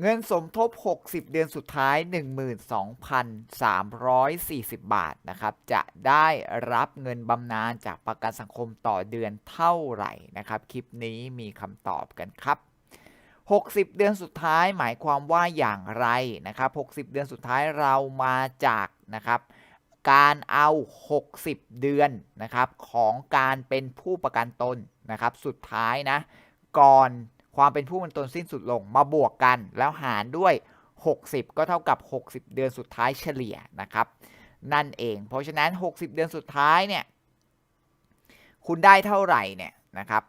เงินสมทบ 60 เดือนสุดท้าย 12,340 บาทนะครับ จะได้รับเงินบำนาญจากประกันสังคมต่อเดือนเท่าไหร่นะครับ คลิปนี้มีคำตอบกันครับ 60 เดือนสุดท้ายหมายความว่าอย่างไรนะครับ 60 เดือนสุดท้ายเรามาจากนะครับ การเอา 60 เดือนนะครับของการเป็นผู้ประกันตนนะครับ สุดท้ายนะ ก่อน ความเป็นผู้ประกันตนสิ้นสุดลงมาบวกกัน แล้วหารด้วย 60 ก็เท่ากับ 60 เดือนสุดท้ายเฉลี่ยนะครับ นั่นเอง เพราะฉะนั้น 60 เดือนสุดท้ายเนี่ยคุณได้เท่าไหร่เนี่ยนะครับ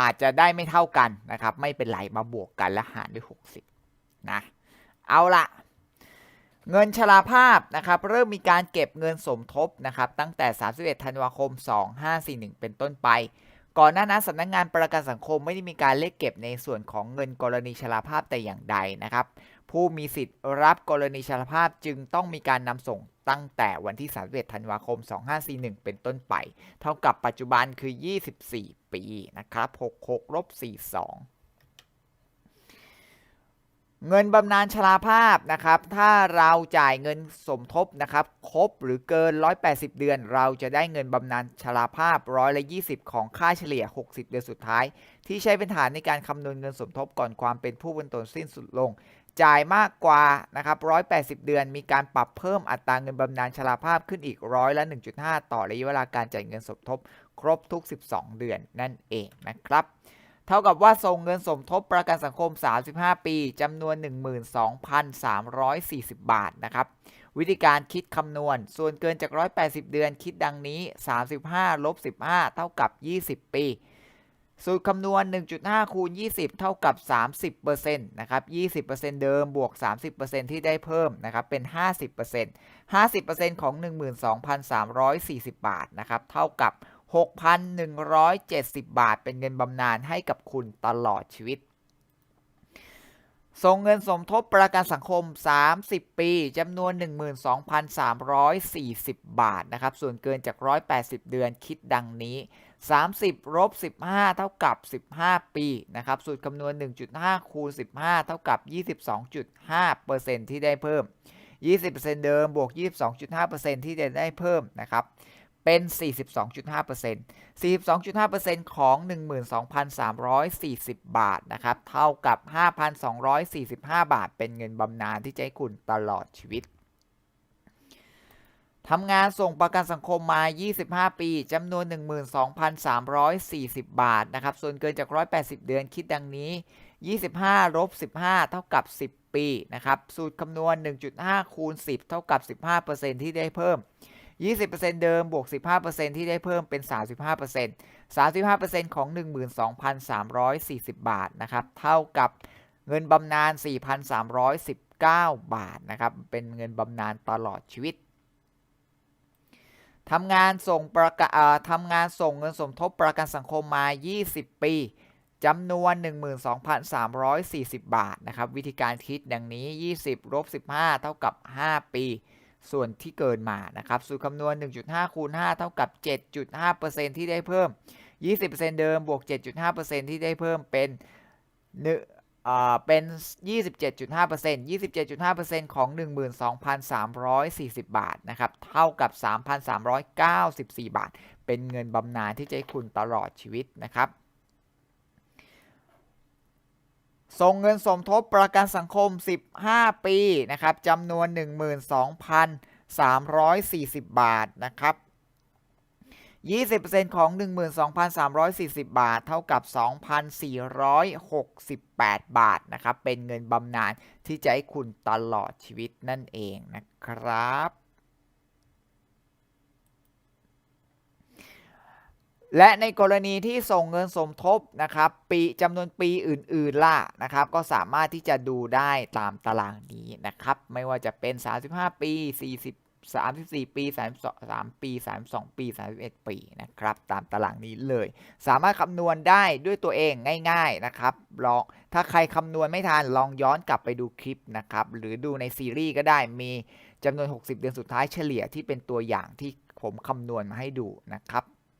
อาจจะได้ไม่เท่ากันนะครับ ไม่เป็นไรมาบวกกันและหารด้วย 60นะเอาละเงินชราภาพนะครับ เริ่มมีการเก็บเงินสมทบนะครับ ตั้งแต่ 31 ธันวาคม 2541 เป็นต้นไป ก่อนหน้านั้นสำนักงงานประกันสังคมไม่ได้มีการเลขเก็บในส่วนของเงินกรณีชราภาพแต่อย่างใดนะครับ ผู้มีสิทธิ์รับกรณีชราภาพจึงต้องมีการนำส่งตั้งแต่วันที่31ธันวาคม 2541 เป็นต้นไป เท่ากับปัจจุบันคือ 24 ปีนะครับ 66ลบ42 เงินบำนาญชราภาพนะครับ ถ้าเราจ่ายเงินสมทบนะครับ ครบหรือเกิน 180 เดือน เราจะได้เงินบำนาญชราภาพร้อยละ20 ของค่าเฉลี่ย 60 เดือนสุดท้าย ที่ใช้เป็นฐานในการคำนวณเงินสมทบก่อนความเป็นผู้เป็นตนสิ้นสุดลง จ่ายมากกว่านะครับ180 เดือน มีการปรับเพิ่มอัตราเงินบำนาญชราภาพขึ้นอีกร้อยละ 1.5 ต่อระยะเวลาการจ่ายเงินสมทบ ครบทุก 12 เดือนนั่นเองนะครับ เท่ากับว่าส่งเงินสมทบประกันสังคม 35 ปีจำนวน 12,340 บาทนะครับ วิธีการคิดคำนวณ ส่วนเกินจาก 180 เดือนคิดดังนี้ 35ลบ15 เท่ากับ 20 ปี สูตรคำนวณ 1.5 คูณ 20 เท่ากับ 30%นะครับ 20%เดิมบวก 30%ที่ได้เพิ่มนะครับ เป็น 50% 50%ของ 12,340 บาทนะครับ เท่ากับ 6,170 บาทเป็นเงินบำนาญให้กับคุณตลอดชีวิต ส่งเงินสมทบประกันสังคม 30 ปีจำนวน 12,340 บาทนะครับ ส่วนเกินจาก 180 เดือนคิดดังนี้ 30ลบ15 เท่ากับ 15 ปีนะครับ สูตรคำนวณ 1.5 คูณ 15 เท่ากับ 22.5%ที่ได้เพิ่ม 20%เดิมบวก 22.5%ที่จะได้เพิ่มนะครับ เป็น 42.5% 42.5%ของ 12,340 บาทนะครับ เท่ากับ 5,245 บาท เป็นเงินบำนาญที่จะให้คุณตลอดชีวิตทำงานส่งประกันสังคมมา 25 ปี จำนวน 12,340 บาท นะครับ ส่วนเกินจาก 180 เดือน คิดดังนี้ 25ลบ15 เท่ากับ 10 ปี นะครับ สูตรคำนวณ1.5 คูณ 10 เท่ากับ 15%ที่ได้เพิ่ม 20%เดิมบวก 15%ที่ได้เพิ่มเป็น 35% 35%ของ 12,340 บาทนะครับเท่ากับเงินบำนาญ4,319 บาทนะครับเป็นเงินบำนาญตลอดชีวิตทำงานส่งประกันทำงานส่งเงินสมทบประกันสังคมมา 20 ปีจำนวน 12,340 บาทนะครับวิธีการคิดดังนี้ 20ลบ15 เท่ากับ 5 ปี ส่วนที่เกินมานะครับ สูตรคำนวณ 1.5 คูณ 5 เท่ากับ 7.5%ที่ได้เพิ่ม 20%เดิมบวก 7.5%ที่ได้เพิ่มเป็นเป็น 27.5% 27.5%ของ 12,340 บาทนะครับ เท่ากับ 3,394 บาท เป็นเงินบำนาญที่จะให้คุณตลอดชีวิตนะครับ ส่งเงินสมทบประกันสังคม 15 ปีนะครับจำนวน 12,340 บาทนะครับ20%ของ 12,340 บาท เท่ากับ 2,468 บาทนะครับ เป็นเงินบำนาญที่จะให้คุณตลอดชีวิตนั่นเองนะครับ และในกรณีที่ส่งเงินสมทบนะครับปีจำนวนปีอื่น ๆ ล่ะนะครับ ก็สามารถที่จะดูได้ตามตารางนี้นะครับ ไม่ว่าจะเป็น 35 ปี 40 34 ปี33ปี 32 ปี 31 ปีนะครับ ตามตารางนี้เลย สามารถคำนวณได้ด้วยตัวเองง่าย ๆนะครับ ลอง ถ้าใครคำนวณไม่ทัน ลองย้อนกลับไปดูคลิปนะครับ หรือดูในซีรีส์ก็ได้ มีจำนวน 60 เดือนสุดท้ายเฉลี่ยที่เป็นตัวอย่างที่ผมคำนวณมาให้ดูนะครับ